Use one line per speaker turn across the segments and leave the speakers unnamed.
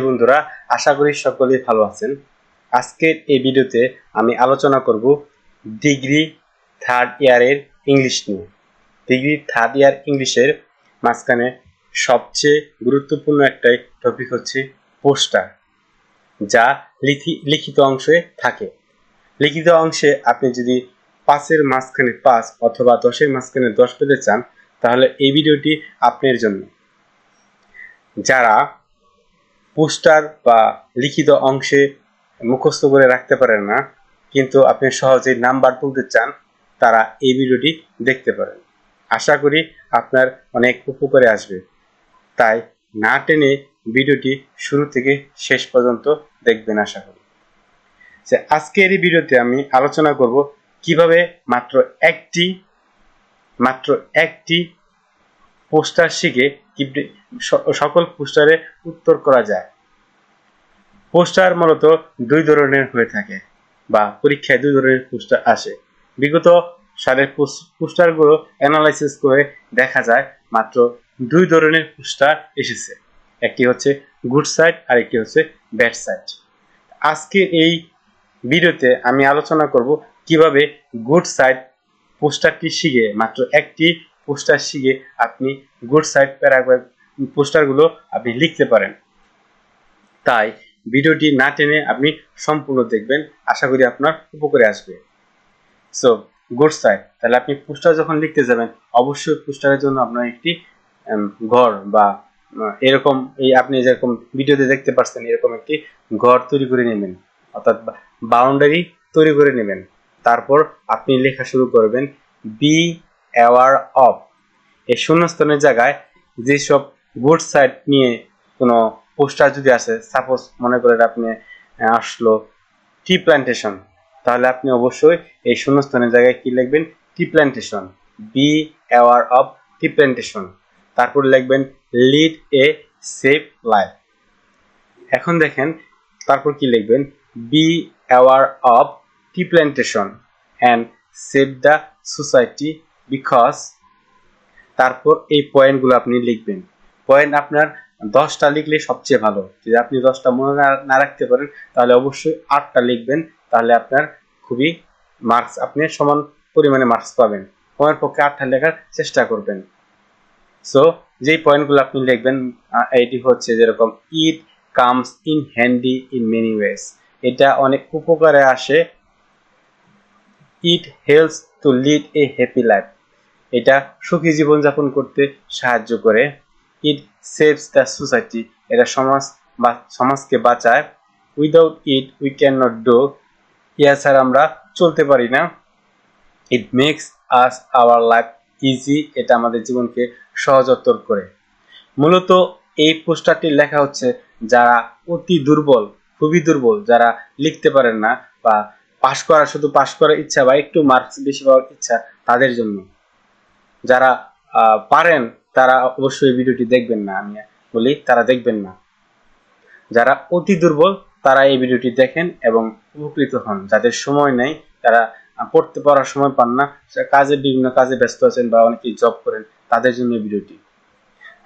বন্ধুরা, আশা করি সকলেই ভালো আছেন। আজকের এই ভিডিওতে আমি আলোচনা করব ডিগ্রি থার্ড ইয়ারের ইংলিশ নিয়ে। ডিগ্রি থার্ড ইয়ার ইংলিশের মাঝখানে সবচেয়ে গুরুত্বপূর্ণ একটাই টপিক হচ্ছে পোস্টার যা লিখি- লিখিত অংশে থাকে। লিখিত অংশে আপনি যদি পাঁচের মাঝখানে পাঁচ অথবা দশের মাঝখানে দশ পেতে চান, তাহলে এই ভিডিওটি আপনার জন্য। যারা পোস্টার বা লিখিত অংশে মুখস্থ করে রাখতে পারেন না, কিন্তু আপনি সহজেই নাম্বার তুলতে চান, তারা এই ভিডিওটি দেখতে পারেন। আশা করি আপনার অনেক উপকারে আসবে। তাই না টেনে ভিডিওটি শুরু থেকে শেষ পর্যন্ত দেখবেন আশা করি। যে আজকের এই ভিডিওতে আমি আলোচনা করব কীভাবে মাত্র একটি মাত্র একটি পোস্টার শিখে সকল পোস্টারে উত্তর করা যায়। পোস্টার মূলত দুই ধরনের হয়ে থাকে, বা পরীক্ষায় দুই ধরনের পোস্টার আসে। বিগত সালের পোস- পোস্টারগুলো অ্যানালাইসিস করে দেখা যায় মাত্র দুই ধরনের পোস্টার এসেছে। একটি হচ্ছে গুড সাইড আর একটি হচ্ছে ব্যাড সাইড। আজকে এই ভিডিওতে আমি আলোচনা করব কীভাবে গুড সাইড পোস্টারটি শিখে, মাত্র একটি পোস্টার শিখে আপনি গুড সাইড প্যারাগ্রাফ, পোস্টারগুলো আপনি লিখতে পারেন। তাই ভিডিওটি না টেনে আপনি সম্পূর্ণ দেখবেন। আশা করি আপনার উপকারে আসবে। সো গুড সাইড তাহলে আপনি পোস্টার যখন লিখতে যাবেন, অবশ্যই পোস্টারের জন্য আপনার একটি ঘর বা এরকম এই আপনি যেরকম ভিডিওতে দেখতে পাচ্ছেন এরকম একটি ঘর তৈরি করে নেবেন। অর্থাৎ বাউন্ডারি তৈরি করে নেবেন। তারপর আপনি লেখা শুরু করবেন বি অ্যাওয়ার অফ এই শূন্যস্থানের জায়গায় যেসব গুড সাইড নিয়ে কোনো পোস্টার যদি আসে সাপোজ মনে করেন আপনি আসলো টি প্ল্যান্টেশন তাহলে আপনি অবশ্যই এই শূন্যস্থানের জায়গায় কি লিখবেন? Tree plantation be aware of tree plantation তারপর লিখবেন লিড এ সেফ লাইফ এখন দেখেন, তারপর কি লিখবেন? Be aware of tree plantation and save the society because তারপর এই পয়েন্টগুলো আপনি লিখবেন। পয়েন্ট আপনার দশটা লিখলে সবচেয়ে ভালো। যদি আপনি দশটা মনে না- রাখতে পারেন, তাহলে অবশ্যই আটটা লিখবেন, তাহলে আপনার খুবই মার্কস আপনি সমান পরিমাণে মার্কস পাবেন। পয়েন্ট পক্ষে আটটা লেখার চেষ্টা করবেন। সো যেই পয়েন্টগুলো আপনি লিখবেন এটি হচ্ছে যেরকম it comes in handy in many ways এটা অনেক উপকারে আসে। It helps to lead a happy life এটা সুখী জীবনযাপন করতে সাহায্য করে। ইট সেভস দ্য সোসাইটি এটা সমাজ বা সমাজকে বাঁচায়। Without it we can not do ইয়া ছাড়া আমরা চলতে পারি না। It makes us our life easy এটা আমাদের জীবনকে সহজতর করে। মূলত এই পোস্টারটি লেখা হচ্ছে, যারা অতি দুর্বল, খুবই দুর্বল, যারা লিখতে পারেন না বা পাশ করা, শুধু পাশ করার ইচ্ছা বা একটু মার্কস বেশি পাওয়ার ইচ্ছা তাদের জন্য। যারা পারেন তারা অবশ্যই ভিডিওটি দেখবেন না, আমি বলি তারা দেখবেন না। যারা অতি দুর্বল, তারা এই ভিডিওটি দেখেন এবং উপকৃত হন। যাদের সময় নেই তারা পড়তে পড়ার সময় পান না কাজে, বিভিন্ন কাজে ব্যস্ত আছেন বা অনেকেই জব করেন, তাদের জন্য ভিডিওটি।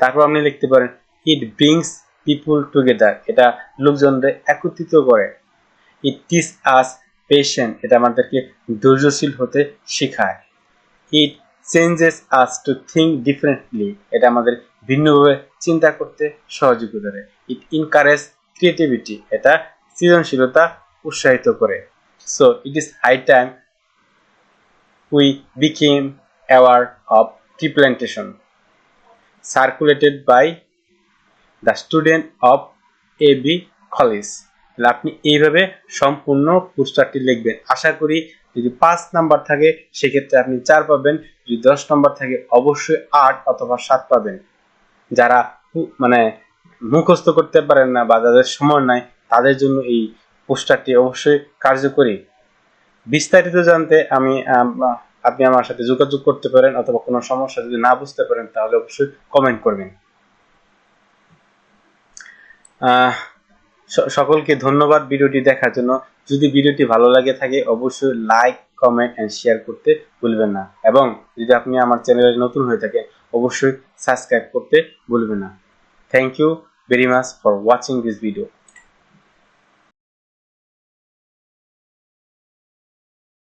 তারপর আপনি লিখতে পারেন ইট ব্রিংস পিপুল টুগেদার এটা লোকজনদের একত্রিত করে। ইট টিস আস পেশেন্ট এটা আমাদেরকে ধৈর্যশীল হতে শেখায়। It changes us to think differently এটা আমাদের ভিন্নভাবে চিন্তা করতে সহযোগিতা করে। ইট ইনকারেজ ক্রিয়েটিভিটি এটা সৃজনশীলতা উৎসাহিত করে। So it is high time we became aware of tree plantation circulated by the student of A B college তাহলে আপনি এইভাবে সম্পূর্ণ পোস্টারটি লিখবেন। আশা করি যদি পাঁচ নাম্বার থাকে, সেক্ষেত্রে আপনি চার পাবেন। যদি দশ নাম্বার থাকে, অবশ্যই আট অথবা সাত পাবেন। যারা মানে মুখস্থ করতে পারেন না বা যাদের সময় নাই, তাদের জন্য এই পোস্টারটি অবশ্যই কার্যকরী। বিস্তারিত জানতে আমি আপনি আমার সাথে যোগাযোগ করতে পারেন অথবা কোনো সমস্যা যদি না বুঝতে পারেন, তাহলে অবশ্যই কমেন্ট করবেন। সকলকে ধন্যবাদ ভিডিওটি দেখার জন্য। যদি ভিডিওটি ভালো লাগে থাকে, অবশ্যই লাইক কমেন্ট অ্যান্ড শেয়ার করতে ভুলবেন না। এবং যদি আপনি আমার চ্যানেলে নতুন হয়ে থাকে অবশ্যই সাবস্ক্রাইব করতে ভুলবেন না। Thank you very much for watching this video.